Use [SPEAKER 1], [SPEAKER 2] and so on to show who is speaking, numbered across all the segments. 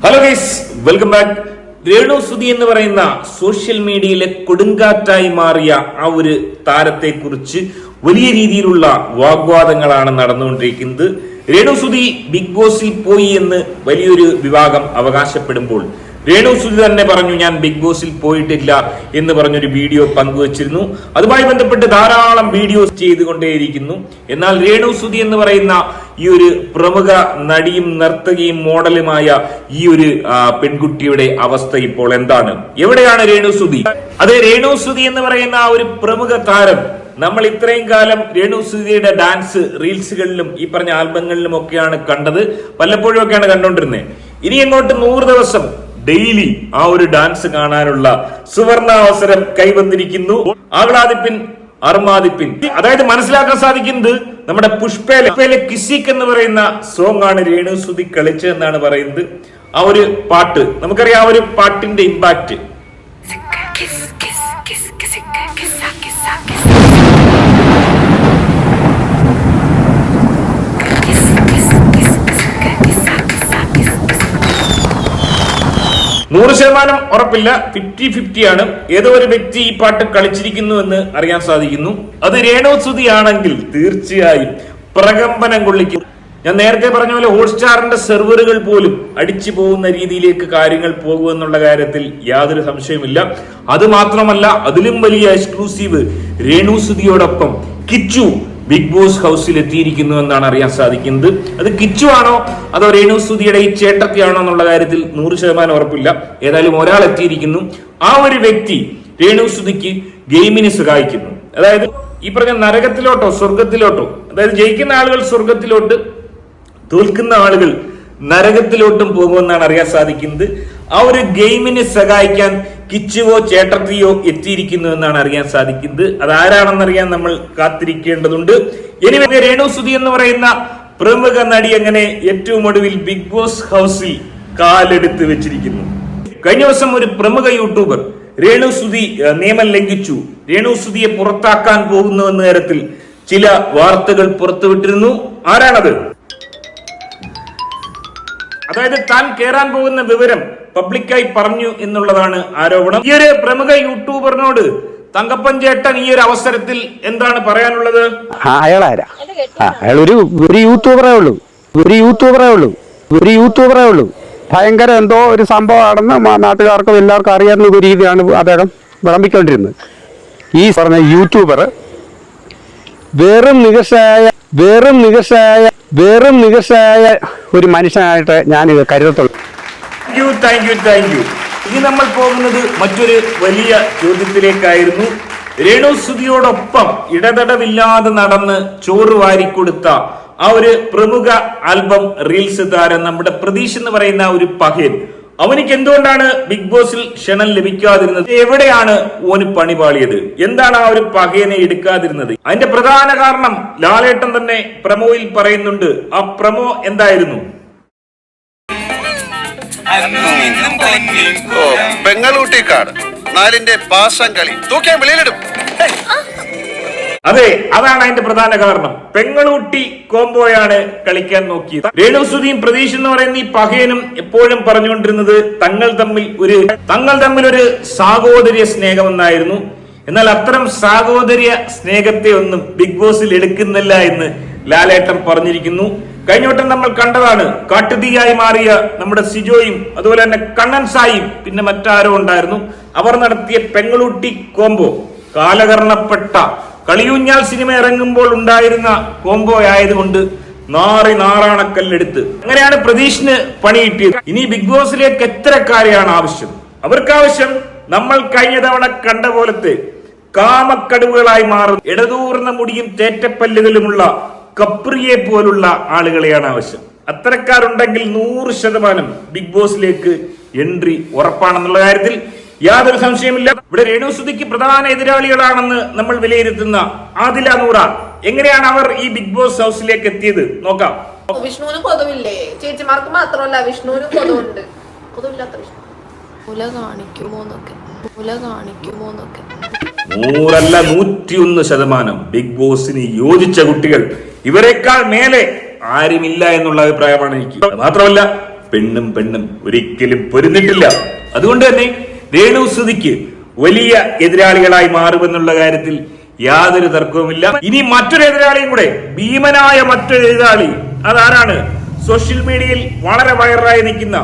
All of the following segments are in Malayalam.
[SPEAKER 1] Hello guys welcome back Renu Sudhi എന്ന് പറയുന്ന സോഷ്യൽ മീഡിയയിലെ കൊടുങ്കാറ്റായി മാറിയ ആ ഒരു താരത്തെ കുറിച്ച് വലിയ രീതിയിലുള്ള വാഗ്വാദങ്ങളാണ് നടന്നുകൊണ്ടിരിക്കുന്നത്. രേണു സുധി ബിഗ് ബോസിൽ പോയി എന്ന് വലിയൊരു വിഭാഗം അവകാശപ്പെടുമ്പോൾ രേണു സുധി തന്നെ പറഞ്ഞു ഞാൻ ബിഗ് ബോസിൽ പോയിട്ടില്ല എന്ന് പറഞ്ഞൊരു വീഡിയോ പങ്കുവച്ചിരുന്നു. അതുമായി ബന്ധപ്പെട്ട് ധാരാളം വീഡിയോസ് ചെയ്തുകൊണ്ടേയിരിക്കുന്നു. എന്നാൽ രേണു സുധി എന്ന് പറയുന്ന ഈ ഒരു പ്രമുഖ നടിയും നർത്തകിയും മോഡലുമായ ഈ ഒരു പെൺകുട്ടിയുടെ അവസ്ഥ ഇപ്പോൾ എന്താണ്? എവിടെയാണ് രേണു സുധി? അതെ രേണു സുധി എന്ന് പറയുന്ന ആ ഒരു പ്രമുഖ താരം. നമ്മൾ ഇത്രയും കാലം രേണു സുധിയുടെ ഡാൻസ് റീൽസുകളിലും ഈ പറഞ്ഞ ആൽബങ്ങളിലും ഒക്കെയാണ് കണ്ടത്. വല്ലപ്പോഴും ഒക്കെയാണ് കണ്ടുകൊണ്ടിരുന്നത് ഇനി അങ്ങോട്ട് നൂറ് ദിവസം ഡെയിലി ആ ഒരു ഡാൻസ് കാണാനുള്ള സുവർണാവസരം കൈവന്നിരിക്കുന്നു. ആഹ്ലാദിപ്പിൻ അർമാദിപ്പിൻ. അതായത് മനസ്സിലാക്കാൻ സാധിക്കുന്നത് നമ്മുടെ പുഷ്പയിലെ പുഷ്പയിലെ കിസിക് എന്ന് പറയുന്ന സോങ് ആണ് രേണു സുധി കളിച്ചതെന്നാണ് പറയുന്നത്. ആ ഒരു പാട്ട് നമുക്കറിയാം ആ ഒരു പാട്ടിന്റെ ഇമ്പാക്ട് നൂറ് ശതമാനം ഉറപ്പില്ല. ഫിഫ്റ്റി ഫിഫ്റ്റി ആണ്. ഏതോ ഒരു വ്യക്തി ഈ പാട്ട് കളിച്ചിരിക്കുന്നു എന്ന് അറിയാൻ സാധിക്കുന്നു. അത് രേണു ആണെങ്കിൽ തീർച്ചയായും പ്രകമ്പനം കൊള്ളിക്കും. ഞാൻ നേരത്തെ പറഞ്ഞ പോലെ ഹോട്ട്സ്റ്റാറിന്റെ സെർവറുകൾ പോലും അടിച്ചു പോകുന്ന രീതിയിലേക്ക് കാര്യങ്ങൾ പോകുമെന്നുള്ള കാര്യത്തിൽ യാതൊരു സംശയമില്ല അത് മാത്രമല്ല അതിലും വലിയ എക്സ്ക്ലൂസീവ് രേണു സുധിയോടൊപ്പം കിച്ചു ബിഗ് ബോസ് ഹൗസിൽ എത്തിയിരിക്കുന്നു എന്നാണ് അറിയാൻ സാധിക്കുന്നത്. അത് കിച്ചു ആണോ അതോ രേണു സുധിയുടെ ഈ ചേട്ടത്തിയാണോ എന്നുള്ള കാര്യത്തിൽ നൂറ് ശതമാനം ഉറപ്പില്ല. ഏതായാലും ഒരാൾ എത്തിയിരിക്കുന്നു. ആ ഒരു വ്യക്തി രേണു സുധിക്ക് ഗെയിമിന് സഹായിക്കുന്നു. അതായത് ഈ പറഞ്ഞ നരകത്തിലോട്ടോ സ്വർഗത്തിലോട്ടോ അതായത് ജയിക്കുന്ന ആളുകൾ സ്വർഗത്തിലോട്ട് തോൽക്കുന്ന ആളുകൾ നരകത്തിലോട്ടും പോകുമെന്നാണ് അറിയാൻ സാധിക്കുന്നത്. ആ ഒരു ഗെയിമിനെ സഹായിക്കാൻ കിച്ചുവോ ചേട്ടത്തിയോ എത്തിയിരിക്കുന്നു എന്നാണ് അറിയാൻ സാധിക്കുന്നത്. ആരാണെന്നറിയാൻ നമ്മൾ കാത്തിരിക്കേണ്ടതുണ്ട്. ഇനി രേണു സുധി എന്ന് പറയുന്ന പ്രമുഖ നടി അങ്ങനെ ഏറ്റവും ഒടുവിൽ ബിഗ് ബോസ് ഹൗസിൽ കാലെടുത്ത് വെച്ചിരിക്കുന്നു. കഴിഞ്ഞ ദിവസം ഒരു പ്രമുഖ യൂട്യൂബർ രേണു സുധി നിയമം ലംഘിച്ചു. രേണു സുധിയെ പുറത്താക്കാൻ പോകുന്നു എന്ന തരത്തിൽ ചില വാർത്തകൾ പുറത്തുവിട്ടിരുന്നു. ആരാണത്? അതായത് താൻ കേറാൻ പോകുന്ന വിവരം പബ്ലിക്കായി പറഞ്ഞു എന്നുള്ളതാണ് ആരോപണം. ഈ ഒരു പ്രമുഖ യൂട്യൂബറിനോട് തങ്കപ്പൻ ചേട്ടൻ ഈ ഒരു അവസരത്തിൽ എന്താണ് പറയാനുള്ളത്?
[SPEAKER 2] അയാളാരാ? അയാൾ ഒരു ഒരു യൂട്യൂബറേ ഉള്ളൂ. ഒരു യൂട്യൂബറേ ഉള്ളൂ. ഒരു യൂട്യൂബറേ ഉള്ളൂ. ഭയങ്കര എന്തോ ഒരു സംഭവമാണെന്ന് നാട്ടുകാർക്കും എല്ലാവർക്കും അറിയാവുന്ന ഒരു രീതിയാണ് അദ്ദേഹം വിളമ്പിക്കൊണ്ടിരുന്നത്. ഈ പറഞ്ഞ യൂട്യൂബർ വെറും മികച്ചായ വെറും മികച്ചായ വെറും നികർഷയായ ഒരു മനുഷ്യനായിട്ട് ഞാൻ ഇത് കരുതത്തുള്ളൂ
[SPEAKER 1] താങ്ക് യു താങ്ക് യു ഇനി നമ്മൾ പോകുന്നത് മറ്റൊരു വലിയ ചോദ്യത്തിലേക്കായിരുന്നു. രേണു സുധിയോടൊപ്പം ഇടതടവില്ലാതെ നടന്ന് ചോറ് വാരിക്കൊടുത്ത ആ ഒരു പ്രമുഖ ആൽബം റീൽസ് താരം നമ്മുടെ പ്രതീഷ് എന്ന് പറയുന്ന ഒരു പഹയൻ അവനിക്ക് എന്തുകൊണ്ടാണ് ബിഗ് ബോസിൽ ക്ഷണം ലഭിക്കാതിരുന്നത്? എവിടെയാണ് ഓന് പണി പാളിയത്? എന്താണ് ആ ഒരു പകയനെ എടുക്കാതിരുന്നത്? അതിന്റെ പ്രധാന കാരണം ലാലേട്ടൻ തന്നെ പ്രമോയിൽ പറയുന്നുണ്ട്. ആ പ്രമോ എന്തായിരുന്നു?
[SPEAKER 3] പെങ്ങളൂട്ടിക്കാട് നാലിന്റെ പാസം കളി തൂക്കിയാൽ വെളിയിലിടും.
[SPEAKER 1] അതെ അതാണ് അതിന്റെ പ്രധാന കാരണം. പെങ്ങളൂട്ടി കോംബോയാണ് കളിക്കാൻ നോക്കിയത്. രേണുസുതിയും പ്രതീഷ് എന്ന് പറയുന്ന ഈ പകയനും എപ്പോഴും പറഞ്ഞുകൊണ്ടിരുന്നത് തങ്ങൾ തമ്മിൽ ഒരു തങ്ങൾ തമ്മിൽ ഒരു സാഹോദര്യ സ്നേഹമെന്നായിരുന്നു. എന്നാൽ അത്തരം സാഹോദര്യ സ്നേഹത്തെ ഒന്നും ബിഗ് ബോസിൽ എടുക്കുന്നില്ല എന്ന് ലാലേട്ടൻ പറഞ്ഞിരിക്കുന്നു. കഴിഞ്ഞ വട്ടം നമ്മൾ കണ്ടതാണ് കാട്ടുതീയായി മാറിയ നമ്മുടെ സിജോയും അതുപോലെ തന്നെ കണ്ണൻ സായും പിന്നെ മറ്റാരോ ഉണ്ടായിരുന്നു. അവർ നടത്തിയ പെങ്ങളൂട്ടി കോംബോ കാലകർണപ്പെട്ട കളിയൂഞ്ഞാൽ സിനിമ ഇറങ്ങുമ്പോൾ ഉണ്ടായിരുന്ന കോംബോ ആയതുകൊണ്ട് നാറി നാറാണക്കല്ലെടുത്ത്. അങ്ങനെയാണ് പ്രതീഷിന് പണി കിട്ടിയത്. ഇനി ബിഗ് ബോസിലേക്ക് എത്രക്കാരെയാണ് ആവശ്യം? അവർക്കാവശ്യം നമ്മൾ കഴിഞ്ഞ തവണ കണ്ട പോലത്തെ കാമക്കടുവുകളായി മാറും ഇടതൂർന്ന മുടിയും തേറ്റപ്പല്ലുകളുമുള്ള കപ്രിയെ പോലുള്ള ആളുകളെയാണ് ആവശ്യം. അത്തരക്കാരുണ്ടെങ്കിൽ നൂറ് ശതമാനം ബിഗ് ബോസിലേക്ക് എൻട്രി ഉറപ്പാണെന്നുള്ള കാര്യത്തിൽ യാതൊരു സംശയമില്ല. ഇവിടെ രേണുസുതിക്ക് പ്രധാന എതിരാളികളാണെന്ന് നമ്മൾ വിലയിരുത്തുന്ന ആദില നൂറ. എങ്ങനെയാണ് അവർ ഈ ബിഗ് ബോസ് ഹൗസിലേക്ക് എത്തിയത്? നോക്കാം.
[SPEAKER 4] വിഷ്ണുവിനും കൊതുവില്ലേ? ചേച്ചിമാർക്ക് മാത്രമല്ല വിഷ്ണുവിനും കൊതുവുണ്ട്. കൊതുവില്ലാത്ത വിഷ്ണു.
[SPEAKER 5] മുല കാണിക്കുമോന്നൊക്കെ മുല കാണിക്കുമോന്നൊക്കെ
[SPEAKER 1] നൂറല്ല നൂറ്റിയൊന്ന് ശതമാനം ബിഗ് ബോസിന് യോജിച്ച കുട്ടികൾ. ഇവരെക്കാൾ മേലെ ആരുമില്ല എന്നുള്ള അഭിപ്രായമാണ് എനിക്ക്. മാത്രമല്ല പെണ്ണും പെണ്ണും ഒരിക്കലും പൊരുന്നിട്ടില്ല. അതുകൊണ്ട് തന്നെ രേണു സുതിക്ക് വലിയ എതിരാളികളായി മാറുമെന്നുള്ള കാര്യത്തിൽ യാതൊരു തർക്കവുമില്ല. ഇനി മറ്റൊരു എതിരാളിയും കൂടെ ഭീമനായ മറ്റൊരു എതിരാളി. അതാരാണ്? സോഷ്യൽ മീഡിയയിൽ വളരെ വൈറലായി നിൽക്കുന്ന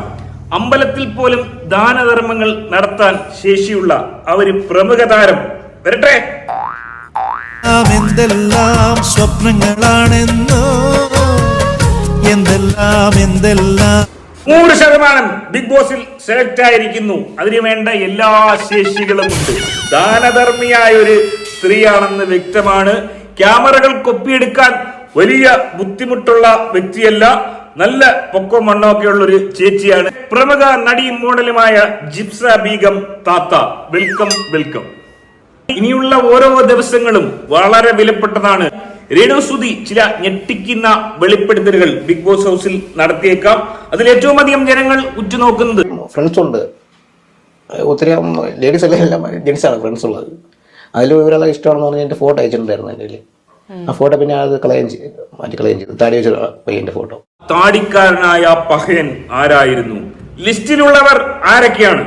[SPEAKER 1] അമ്പലത്തിൽ പോലും ദാനധർമ്മങ്ങൾ നടത്താൻ ശേഷിയുള്ള ആ പ്രമുഖ താരം വരട്ടെ.
[SPEAKER 6] എന്തെല്ലാം സ്വപ്നങ്ങളാണെന്നോ? എന്തെല്ലാം എന്തെല്ലാം
[SPEAKER 1] നൂറ് ശതമാനം ബിഗ് ബോസിൽ സെലക്ട് ആയിരിക്കുന്നു. അതിനു വേണ്ട എല്ലാ ശേഷികളും ഉണ്ട്. ദാനധർമ്മിയായ ഒരു സ്ത്രീയാണെന്ന് വ്യക്തമാണ്. ക്യാമറകൾ കൊപ്പിയെടുക്കാൻ വലിയ ബുദ്ധിമുട്ടുള്ള വ്യക്തിയല്ല. നല്ല പൊക്കോ മണ്ണോ ഒക്കെ ഉള്ള ഒരു ചേച്ചിയാണ്. പ്രമുഖ നടിയും മോഡലുമായ ജിപ്സ ബീഗം താത്ത. Welcome welcome. ഇനിയുള്ള ഓരോ ദിവസങ്ങളും വളരെ വിലപ്പെട്ടതാണ്. രേണുസുതി ചില ഞെട്ടിക്കുന്ന വെളിപ്പെടുത്തലുകൾ ബിഗ് ബോസ് ഹൗസിൽ നടത്തിയേക്കാം. അതിൽ ഏറ്റവും അധികം ജനങ്ങൾ ഉറ്റുനോക്കുന്നത്?
[SPEAKER 7] ഫ്രണ്ട്സ് ഉണ്ട്. ഒത്തിരി ലേഡീസ് അല്ല എല്ലാം ജെൻസ് ആണ് ഫ്രണ്ട്സ് ഉള്ളത്. അതിൽ ഇവരെല്ലാം ഇഷ്ടമാണെന്ന് പറഞ്ഞാൽ എന്റെ ഫോട്ടോ അയച്ചിട്ടുണ്ടായിരുന്നു എന്റെ ആ ഫോട്ടോ പിന്നെ അത് കളയുകയും ചെയ്തു മാറ്റി കളയുകയും ചെയ്തു. താടി വെച്ച പയ്യന്റെ ഫോട്ടോ.
[SPEAKER 1] താടിക്കാരനായ പഹയൻ ആരായിരുന്നു? ലിസ്റ്റിലുള്ളവർ ആരൊക്കെയാണ്?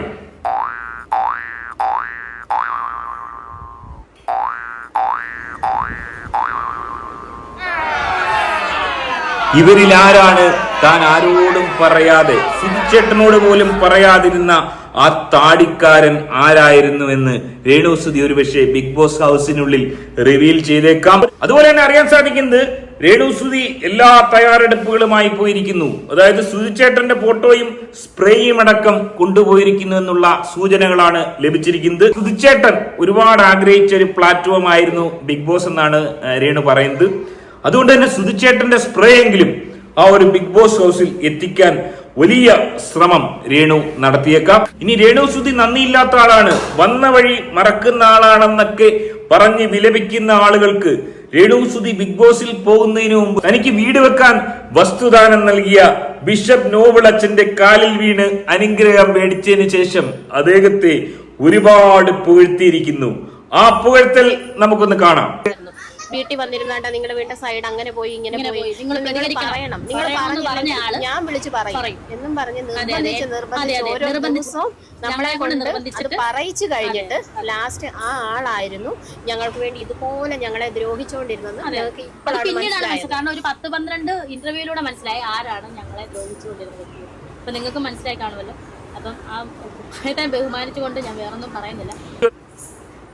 [SPEAKER 1] ഇവരിൽ ആരാണ്? താൻ ആരോടും പറയാതെ സുധിച്ചേട്ടനോട് പോലും പറയാതിരുന്ന ആ താടിക്കാരൻ ആരായിരുന്നുവെന്ന് രേണുസുതി ഒരുപക്ഷെ ബിഗ് ബോസ് ഹൗസിനുള്ളിൽ റിവീൽ ചെയ്തേക്കാം. അതുപോലെ തന്നെ അറിയാൻ സാധിക്കുന്നത് രേണുസുതി എല്ലാ തയ്യാറെടുപ്പുകളുമായി പോയിരിക്കുന്നു. അതായത് സുധിച്ചേട്ടന്റെ ഫോട്ടോയും സ്പ്രേയും അടക്കം കൊണ്ടുപോയിരിക്കുന്നു എന്നുള്ള സൂചനകളാണ് ലഭിച്ചിരിക്കുന്നത്. സുധിച്ചേട്ടൻ ഒരുപാട് ആഗ്രഹിച്ച ഒരു പ്ലാറ്റ്ഫോം ആയിരുന്നു ബിഗ് ബോസ് എന്നാണ് രേണു പറയുന്നത്. അതുകൊണ്ട് തന്നെ സുധിച്ചേട്ടന്റെ സ്പ്രേ എങ്കിലും ആ ഒരു ബിഗ് ബോസ് ഹൗസിൽ എത്തിക്കാൻ വലിയ ശ്രമം രേണു നടത്തിയേക്കാം. ഇനി രേണു സുധി നന്ദിയില്ലാത്ത ആളാണ്. വന്ന വഴി മറക്കുന്ന ആളാണെന്നൊക്കെ പറഞ്ഞ് വിലപിക്കുന്ന ആളുകൾക്ക് രേണു സുധി ബിഗ് ബോസിൽ പോകുന്നതിന് മുമ്പ് തനിക്ക് വീട് വെക്കാൻ വസ്തുദാനം നൽകിയ ബിഷപ്പ് നോവിളച്ചന്റെ കാലിൽ വീണ് അനുഗ്രഹം മേടിച്ചതിന് ശേഷം അദ്ദേഹത്തെ ഒരുപാട് പുകഴ്ത്തിയിരിക്കുന്നു. ആ പുകഴ്ത്തൽ നമുക്കൊന്ന് കാണാം.
[SPEAKER 8] വീട്ടിൽ വന്നിരുന്നാണ്ട നിങ്ങളുടെ വീടിന്റെ സൈഡ് അങ്ങനെ പോയി ഇങ്ങനെ പോയി.
[SPEAKER 9] നിങ്ങൾ
[SPEAKER 8] പറയണം. നിങ്ങൾ
[SPEAKER 9] പറഞ്ഞു
[SPEAKER 8] ഞാൻ വിളിച്ച് പറയും. എന്നും പറഞ്ഞ്. നിർബന്ധിച്ച് നിർബന്ധിച്ച് ഓരോ ദിവസവും നമ്മളെ
[SPEAKER 9] കൊണ്ട്
[SPEAKER 8] അത്
[SPEAKER 9] നിർബന്ധിച്ചിട്ട്
[SPEAKER 8] പറയിച്ചു കഴിഞ്ഞിട്ട് ലാസ്റ്റ് ആ ആളായിരുന്നു. ഞങ്ങൾക്ക് വേണ്ടി ഇതുപോലെ ഞങ്ങളെ ദ്രോഹിച്ചുകൊണ്ടിരുന്നത്. ഞങ്ങൾക്ക് ഇപ്പോഴാണ് മനസ്സിലായത്.
[SPEAKER 9] കാരണം ഒരു പത്ത് പന്ത്രണ്ട് ഇന്റർവ്യൂയിലൂടെ മനസ്സിലായി ആരാണ് ഞങ്ങളെ ദ്രോഹിച്ചുകൊണ്ടിരുന്നത്. അപ്പൊ നിങ്ങൾക്ക് മനസ്സിലായി കാണുമല്ലോ. അപ്പം ആ ബഹുമാനിച്ചുകൊണ്ട് ഞാൻ വേറൊന്നും പറയുന്നില്ല.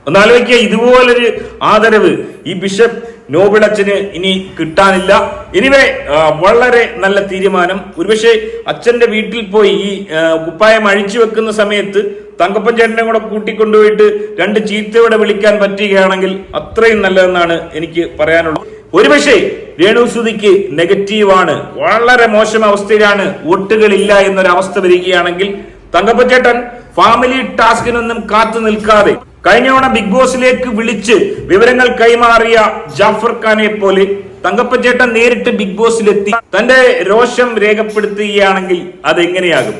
[SPEAKER 1] ഒന്നാലോചിക്കുക ഇതുപോലൊരു ആദരവ് ഈ ബിഷപ്പ് നോബിളച്ചന് ഇനി കിട്ടാനില്ല. എനിവേ വളരെ നല്ല തീരുമാനം. ഒരുപക്ഷെ അച്ഛന്റെ വീട്ടിൽ പോയി ഈ കുപ്പായം അഴിച്ചു വെക്കുന്ന സമയത്ത് തങ്കപ്പൻ ചേട്ടനെ കൂടെ കൂട്ടിക്കൊണ്ടുപോയിട്ട് രണ്ട് ചീത്തയോടെ വിളിക്കാൻ പറ്റുകയാണെങ്കിൽ അത്രയും നല്ലതെന്നാണ് എനിക്ക് പറയാനുള്ളത്. ഒരുപക്ഷെ രേണുസുതിക്ക് നെഗറ്റീവാണ്. വളരെ മോശം അവസ്ഥയിലാണ് വോട്ടുകളില്ല എന്നൊരവസ്ഥ വരികയാണെങ്കിൽ തങ്കപ്പൻ ചേട്ടൻ ഫാമിലി ടാസ്കിനൊന്നും കാത്തു നിൽക്കാതെ കഴിഞ്ഞ തവണ ബിഗ് ബോസിലേക്ക് വിളിച്ച് വിവരങ്ങൾ കൈമാറിയ ജാഫർ ഖാനെ പോലെ തങ്കപ്പച്ചേട്ടൻ നേരിട്ട് ബിഗ് ബോസിലെത്തി തന്റെ രോഷം രേഖപ്പെടുത്തുകയാണെങ്കിൽ അതെങ്ങനെയാകും?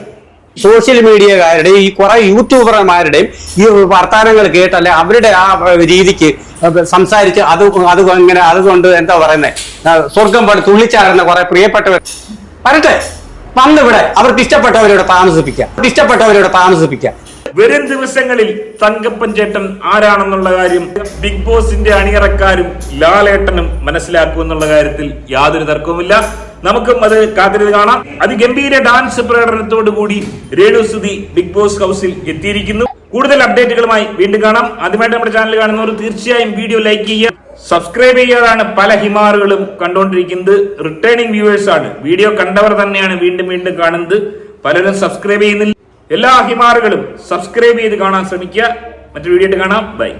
[SPEAKER 2] സോഷ്യൽ മീഡിയക്കാരുടെയും ഈ കുറെ യൂട്യൂബർമാരുടെയും ഈ വർത്തമാനങ്ങൾ കേട്ടല്ലേ അവരുടെ ആ രീതിക്ക് സംസാരിച്ച് അത് അത് ഇങ്ങനെ അതുകൊണ്ട് എന്താ പറയുന്നത് സ്വർഗം പോലെ തുള്ളിച്ചാടുന്ന കുറെ പ്രിയപ്പെട്ടവർ. വരട്ടെ. വന്നിവിടെ അവർക്ക് ഇഷ്ടപ്പെട്ടവരോട് താമസിപ്പിക്കാം ഇഷ്ടപ്പെട്ടവരോട് താമസിപ്പിക്കാം
[SPEAKER 1] വരും ദിവസങ്ങളിൽ തങ്കപ്പൻ ചേട്ടൻ ആരാണെന്നുള്ള കാര്യം ബിഗ് ബോസിന്റെ അണിയറക്കാരും ലാലേട്ടനും മനസ്സിലാക്കുമെന്നുള്ള കാര്യത്തിൽ യാതൊരു തർക്കവുമില്ല. നമുക്കും അത് കാത്തിരുന്ന് കാണാം. അതിഗംഭീര ഡാൻസ് പ്രകടനത്തോടു കൂടി രേണുസുതി ബിഗ് ബോസ് ഹൗസിൽ എത്തിയിരിക്കുന്നു. കൂടുതൽ അപ്ഡേറ്റുകളുമായി വീണ്ടും കാണാം. ആദ്യമായിട്ട് നമ്മുടെ ചാനൽ കാണുന്നവർ തീർച്ചയായും വീഡിയോ ലൈക്ക് ചെയ്യുക. സബ്സ്ക്രൈബ് ചെയ്യാതാണ് പല ഹിമാറുകളും കണ്ടുകൊണ്ടിരിക്കുന്നത്. റിട്ടേണിംഗ് വ്യൂവേഴ്സ് ആണ് വീഡിയോ കണ്ടവർ തന്നെയാണ് വീണ്ടും വീണ്ടും കാണുന്നത്. പലരും സബ്സ്ക്രൈബ് ചെയ്യുന്നില്ല. എല്ലാ ഹിമാറുകളും സബ്സ്ക്രൈബ് ചെയ്ത് കാണാൻ ശ്രമിക്കുക. മറ്റൊരു വീഡിയോ കാണാം. ബൈ